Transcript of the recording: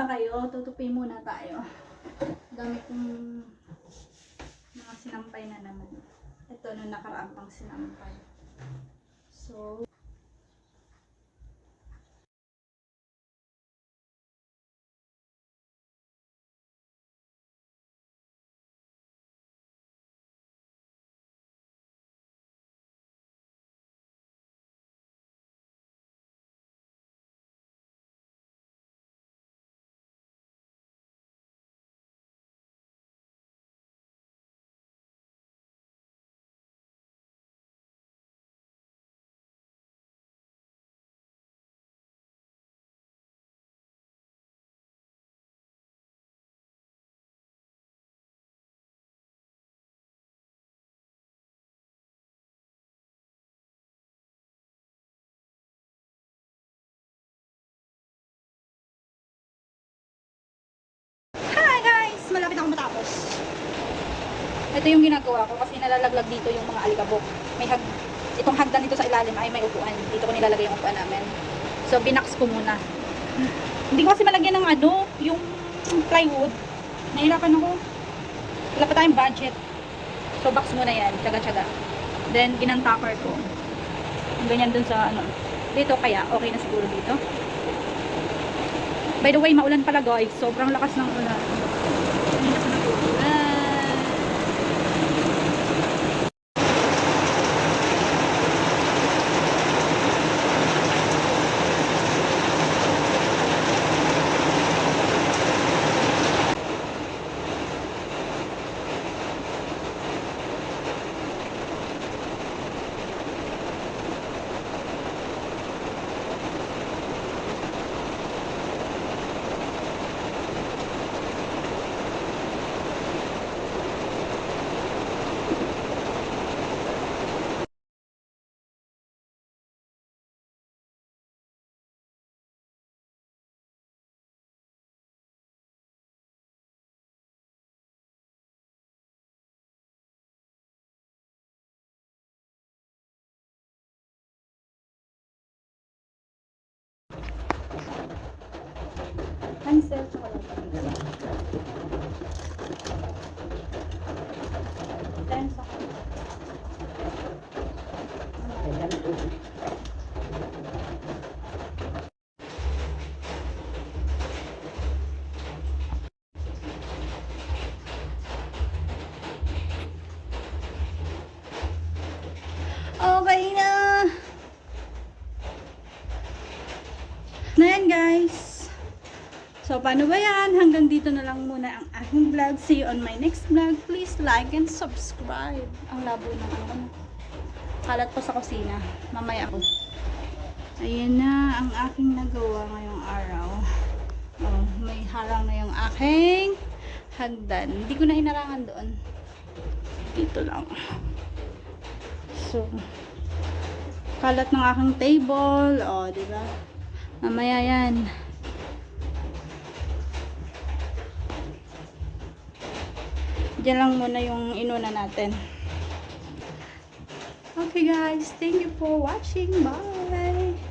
ba kayo? Tutupi muna tayo. Gamit yung mga sinampay na naman. Ito nung nakaraan pang sinampay. So, Ito yung ginagawa ko kasi nalalaglag dito yung mga alikabok. May hag itong hagdan dito sa ilalim ay may upuan. Dito ko nilalagay yung upuan namin. So binax ko muna. Hindi ko kasi malagyan ng ano, yung plywood. Nahirapan ako. Wala pa tayong budget. So box muna yan, tsaga-tsaga. Then ginantakar ko. Ganyan dun sa ano. Dito kaya okay na siguro dito. By the way, maulan pala guys. Sobrang lakas ng ulan. Cancel chocolate. Then, sa Okay na. Na yan guys. So, paano ba yan? Hanggang dito na lang muna ang aking vlog. See you on my next vlog. Please like and subscribe. Ang labo ng ano. Kalat po sa kusina. Mamaya ako. Ayan na ang aking nagawa ngayong araw. Oh, may harang na yung aking hagdan. Hindi ko na hinarangan doon. Dito lang. So, kalat ng aking table. O, oh, di ba? Mamaya yan. Diyan lang muna yung inuna natin. Okay guys, thank you for watching. Bye!